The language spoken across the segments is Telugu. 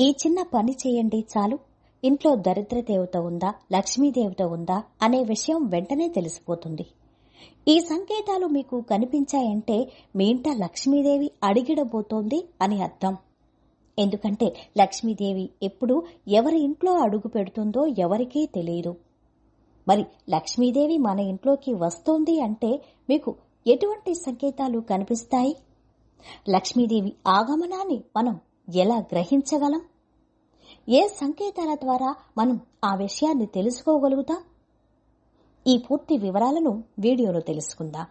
ఈ చిన్న పని చేయండి చాలు. ఇంట్లో దరిద్ర దేవత ఉందా? లక్ష్మీదేవత ఉందా? అనే విషయం వెంటనే తెలిసిపోతుంది. ఈ సంకేతాలు మీకు కనిపించాయంటే మీ ఇంట లక్ష్మీదేవి అడిగిడబోతోంది అని అర్థం. ఎందుకంటే లక్ష్మీదేవి ఎప్పుడు ఎవరి ఇంట్లో అడుగు పెడుతుందో ఎవరికీ తెలియదు. మరి లక్ష్మీదేవి మన ఇంట్లోకి వస్తోంది అంటే మీకు ఎటువంటి సంకేతాలు కనిపిస్తాయి? లక్ష్మీదేవి ఆగమనాన్ని మనం ఎలా గ్రహించగలం? ఏ సంకేతాల ద్వారా మనం ఆ విషయాన్ని తెలుసుకోగలుగుతాం? ఈ పూర్తి వివరాలను వీడియోలో తెలుసుకుందాం.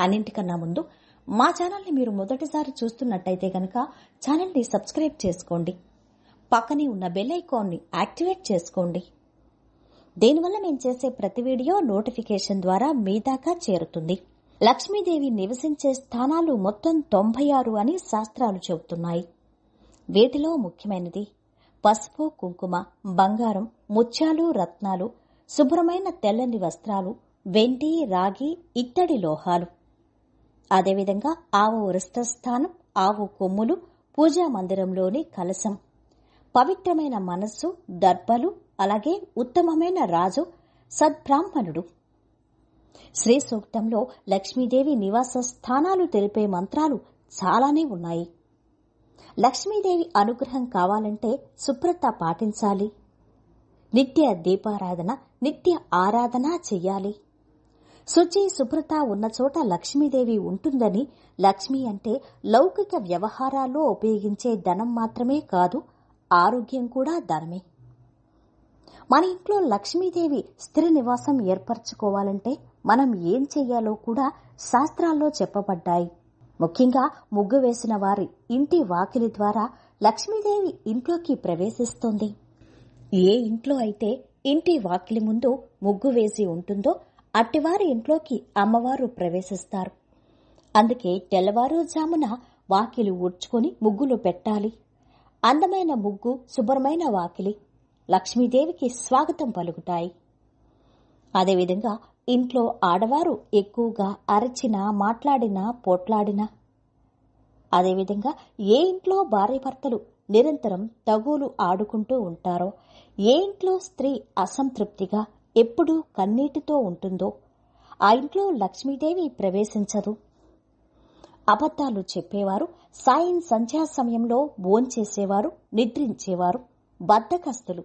అన్నింటికన్నా ముందు మా ఛానల్ని మీరు మొదటిసారి చూస్తున్నట్టయితే కనుక ఛానల్ని సబ్స్క్రైబ్ చేసుకోండి. పక్కనే ఉన్న బెల్ ఐకాన్ని యాక్టివేట్ చేసుకోండి. దీనివల్ల మేము చేసే ప్రతి వీడియో నోటిఫికేషన్ ద్వారా మీ దాకా చేరుతుంది. లక్ష్మీదేవి నివసించే స్థానాలు మొత్తం తొంభై ఆరు అని శాస్త్రాలు చెబుతున్నాయి. వీటిలో ముఖ్యమైనది పసుపు కుంకుమ బంగారం ముత్యాలు రత్నాలు శుభ్రమైన తెల్లని వస్త్రాలు వెండి రాగి ఇత్తడి లోహాలు. అదేవిధంగా ఆవు వృష్టస్థానం ఆవు కొమ్ములు పూజా మందిరంలోని కలశం. పవిత్రమైన మనస్సు దర్భలు అలాగే ఉత్తమమైన రాజు సద్బ్రాహ్మణుడు. శ్రీ సూక్తంలో లక్ష్మీదేవి నివాస స్థానాలు తెలిపే మంత్రాలు చాలానే ఉన్నాయి. లక్ష్మీదేవి అనుగ్రహం కావాలంటే శుభ్రత పాటించాలి. నిత్య దీపారాధన నిత్య ఆరాధన చెయ్యాలి. శుచి శుభ్రత ఉన్న చోట లక్ష్మీదేవి ఉంటుందని లక్ష్మి అంటే లౌకిక వ్యవహారాల్లో ఉపయోగించే ధనం మాత్రమే కాదు ఆరోగ్యం కూడా ధనమే. మన ఇంట్లో లక్ష్మీదేవి స్థిర నివాసం ఏర్పరచుకోవాలంటే మనం ఏం చెయ్యాలో కూడా శాస్త్రాల్లో చెప్పబడ్డాయి. ముఖ్యంగా ముగ్గు వేసిన వారి ఇంటి వాకిలి ద్వారా లక్ష్మీదేవి ఇంట్లోకి ప్రవేశిస్తుంది. ఏ ఇంట్లో అయితే ఇంటి వాకిలి ముందు ముగ్గు వేసి ఉంటుందో అట్టివారి ఇంట్లోకి అమ్మవారు ప్రవేశిస్తారు. అందుకే తెల్లవారుజామున వాకిలి ఊడ్చుకొని ముగ్గులు పెట్టాలి. అందమైన ముగ్గు శుభ్రమైన వాకిలి లక్ష్మీదేవికి స్వాగతం పలుకుతాయి. అదేవిధంగా ఇంట్లో ఆడవారు ఎక్కువగా అరచినా మాట్లాడినా పోట్లాడినా. అదేవిధంగా ఏ ఇంట్లో భార్యభర్తలు నిరంతరం తగులు ఆడుకుంటూ ఉంటారో ఏ ఇంట్లో స్త్రీ అసంతృప్తిగా ఎప్పుడూ కన్నీటితో ఉంటుందో ఆ ఇంట్లో లక్ష్మీదేవి ప్రవేశించదు. అబద్ధాలు చెప్పేవారు సాయం సంధ్యా సమయంలో భోంచేసేవారు నిద్రించేవారు బద్దకస్తులు.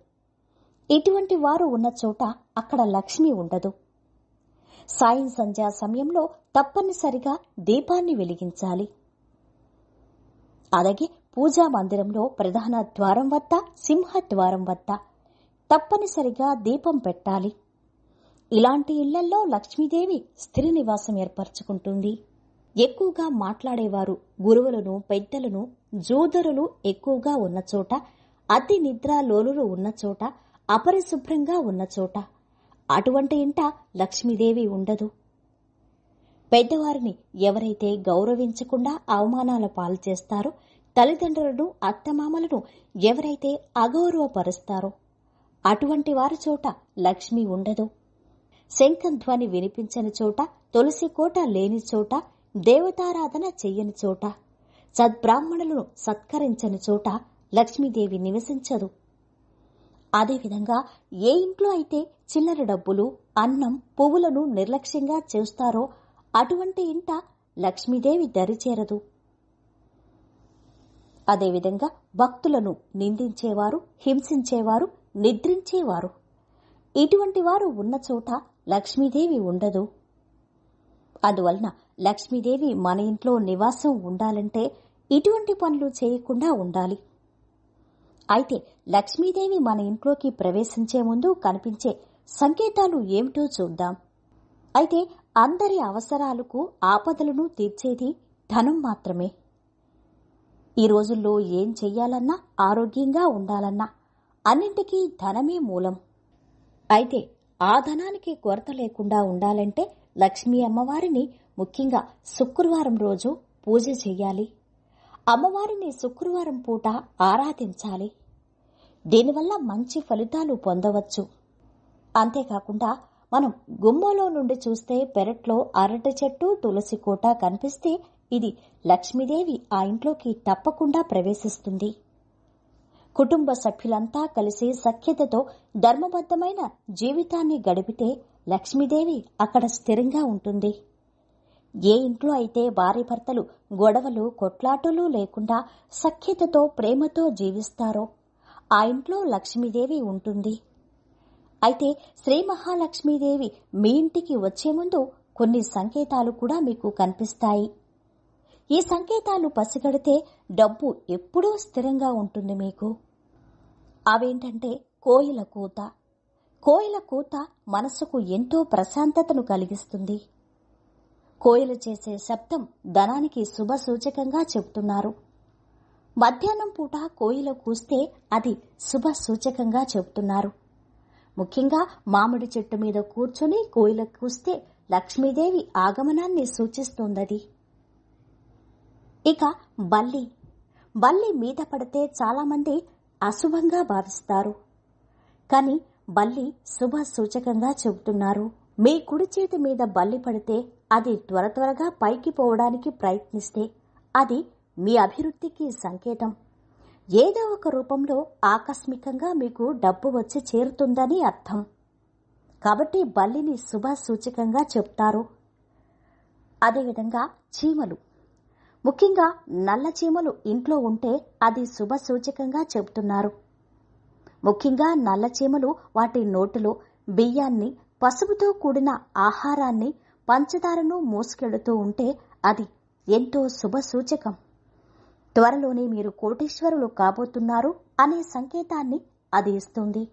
ఇటువంటి వారు ఉన్న చోట అక్కడ లక్ష్మి ఉండదు. సాయం సంధ్యా సమయంలో తప్పనిసరిగా దీపాన్ని వెలిగించాలి. అలాగే పూజా మందిరంలో ప్రధాన ద్వారం వద్ద సింహద్వారం వద్ద తప్పనిసరిగా దీపం పెట్టాలి. ఇలాంటి ఇళ్ళలో లక్ష్మీదేవి స్థిర నివాసం ఏర్పరచుకుంటుంది. ఎక్కువగా మాట్లాడేవారు గురువులను పెద్దలను జోదరులు ఎక్కువగా ఉన్న చోట అతి నిద్రాలోలులు ఉన్న చోట అపరిశుభ్రంగా ఉన్న చోట అటువంటి ఇంట లక్ష్మీదేవి ఉండదు. పెద్దవారిని ఎవరైతే గౌరవించకుండా అవమానాల పాలు చేస్తారో తల్లిదండ్రులను అత్తమామలను ఎవరైతే అగౌరవపరుస్తారో అటువంటి వారి చోట లక్ష్మి ఉండదు. శంఖధ్వని వినిపించని చోట తులసి కోట లేని చోట దేవతారాధన చెయ్యని చోట సద్బ్రాహ్మణులను సత్కరించని చోట లక్ష్మీదేవి నివసించదు. అదేవిధంగా ఏ ఇంట్లో అయితే చిల్లర డబ్బులు అన్నం పువ్వులను నిర్లక్ష్యంగా చేస్తారో అటువంటి ఇంట లక్ష్మీదేవి దరిచేరదు అదేవిధంగా భక్తులను నిందించేవారు హింసించేవారు నిద్రించేవారు. ఇటువంటి వారు ఉన్న చోట లక్ష్మీదేవి ఉండదు. అందువలన లక్ష్మీదేవి మన ఇంట్లో నివాసం ఉండాలంటే ఇటువంటి పనులు చేయకుండా ఉండాలి. అయితే లక్ష్మీదేవి మన ఇంట్లోకి ప్రవేశించే ముందు కనిపించే సంకేతాలు ఏమిటో చూద్దాం. అయితే అందరి అవసరాలకు ఆపదలను తీర్చేది ధనం మాత్రమే. ఈ రోజుల్లో ఏం చెయ్యాలన్నా ఆరోగ్యంగా ఉండాలన్నా అన్నింటికీ ధనమే మూలం. అయితే ఆ ధనానికి కొరత లేకుండా ఉండాలంటే లక్ష్మీ అమ్మవారిని ముఖ్యంగా శుక్రవారం రోజు పూజ చెయ్యాలి. అమ్మవారిని శుక్రవారం పూట ఆరాధించాలి. దీనివల్ల మంచి ఫలితాలు పొందవచ్చు. అంతేకాకుండా మనం గుమ్మలో నుండి చూస్తే పెరట్లో అరటి చెట్టు తులసి కోట కనిపిస్తే ఇది లక్ష్మీదేవి ఆ ఇంట్లోకి తప్పకుండా ప్రవేశిస్తుంది. కుటుంబ సభ్యులంతా కలిసి సఖ్యతతో ధర్మబద్ధమైన జీవితాన్ని గడిపితే లక్ష్మీదేవి అక్కడ స్థిరంగా ఉంటుంది. ఏ ఇంట్లో అయితే భార్య భర్తలు గొడవలు కొట్లాటలు లేకుండా సఖ్యతతో ప్రేమతో జీవిస్తారో ఆ ఇంట్లో లక్ష్మీదేవి ఉంటుంది. అయితే శ్రీ మహాలక్ష్మీదేవి మీ ఇంటికి వచ్చే ముందు కొన్ని సంకేతాలు కూడా మీకు కనిపిస్తాయి. ఈ సంకేతాలు పసిగడితే డబ్బు ఎప్పుడూ స్థిరంగా ఉంటుంది మీకు. అవేంటంటే కోయిల కూత. కోయిల కూత మనసుకు ఎంతో ప్రశాంతతను కలిగిస్తుంది. కోయిల చేసే శబ్దం ధనానికి శుభ సూచకంగా చెబుతున్నారు. మధ్యాహ్నం పూట కోయిల కూస్తే అది శుభ సూచకంగా చెబుతున్నారు. ముఖ్యంగా మామిడి చెట్టు మీద కూర్చొని కోయిల కూస్తే లక్ష్మీదేవి ఆగమనాన్ని సూచిస్తోందది. ఇక బల్లి. బల్లి మీద పడితే చాలామంది అశుభంగా భావిస్తారు. కానీ బల్లి శుభ సూచకంగా చెబుతున్నారు. మీ కుడి చేతి మీద బల్లి పడితే అది త్వర త్వరగా పైకి పోవడానికి ప్రయత్నిస్తే అది మీ అభివృద్ధికి సంకేతం. ఏదో ఒక రూపంలో ఆకస్మికంగా మీకు డబ్బు వచ్చి చేరుతుందని అర్థం. కాబట్టి బల్లిని శుభ సూచకంగా చెప్తారు. అదేవిధంగా చీమలు. ముఖ్యంగా నల్ల చీమలు ఇంట్లో ఉంటే అది శుభ సూచకంగా చెబుతున్నారు ముఖ్యంగా నల్ల చీమలు వాటి నోటిలో బియ్యాన్ని పసుపుతో కూడిన ఆహారాన్ని పంచదారను మోసుకెడుతూ ఉంటే అది ఎంతో శుభ సూచకం త్వరలోనే మీరు కోటీశ్వరులు కాబోతున్నారు అనే సంకేతాన్ని అది ఇస్తుంది.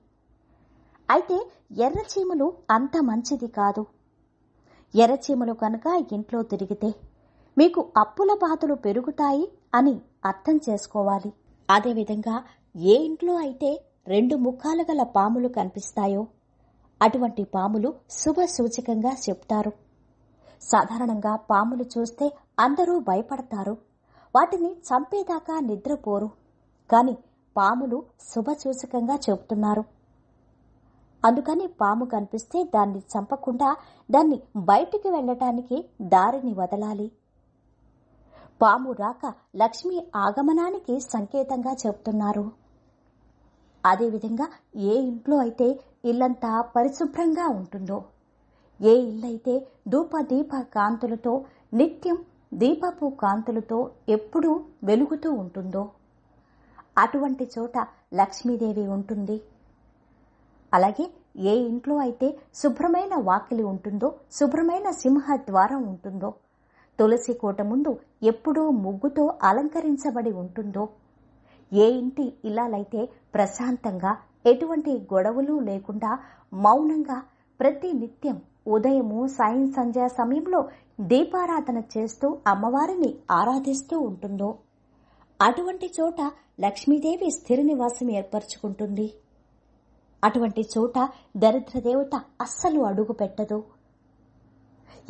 అయితే ఎర్రచీమలు అంత మంచిది కాదు. ఎర్రచీమలు కనుక ఇంట్లో తిరిగితే మీకు అప్పుల బాధలు పెరుగుతాయి అని అర్థం చేసుకోవాలి. అదేవిధంగా ఏ ఇంట్లో అయితే రెండు ముఖాలు గల పాములు కనిపిస్తాయో అటువంటి పాములు శుభ సూచకంగా చెప్తారు. సాధారణంగా పాములు చూస్తే అందరూ భయపడతారు. వాటిని చంపేదాకా నిద్రపోరు. కాని పాములు శుభసూచకంగా చెబుతున్నారు. అందుకని పాము కనిపిస్తే దాన్ని చంపకుండా దాన్ని బయటికి వెళ్ళటానికి దారిని వదలాలి. పాము రాక లక్ష్మి ఆగమనానికి సంకేతంగా చెబుతున్నారు. అదేవిధంగా ఏ ఇంట్లో అయితే ఇల్లంతా పరిశుభ్రంగా ఉంటుందో ఏ ఇల్లైతే ధూప దీప కాంతులతో నిత్యం దీపపు కాంతులతో ఎప్పుడూ వెలుగుతూ ఉంటుందో అటువంటి చోట లక్ష్మీదేవి ఉంటుంది. అలాగే ఏ ఇంట్లో అయితే శుభ్రమైన వాకిలి ఉంటుందో శుభ్రమైన సింహ ద్వారం ఉంటుందో తులసి కోట ముందు ఎప్పుడూ ముగ్గుతో అలంకరించబడి ఉంటుందో ఏ ఇంటి ఇల్లాలైతే ప్రశాంతంగా ఎటువంటి గొడవలు లేకుండా మౌనంగా ప్రతి నిత్యం ఉదయము సాయం సంధ్యా సమయంలో దీపారాధన చేస్తూ అమ్మవారిని ఆరాధిస్తూ ఉంటుందో? అటువంటి చోట లక్ష్మీదేవి స్థిర నివాసం ఏర్పరచుకుంటుంది. అటువంటి చోట దరిద్ర దేవత అస్సలు అడుగు పెట్టదు.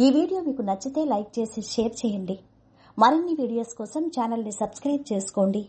ఈ వీడియో మీకు నచ్చితే లైక్ చేసి షేర్ చేయండి. మరిన్ని వీడియోస్ కోసం ఛానల్ని సబ్స్క్రైబ్ చేసుకోండి.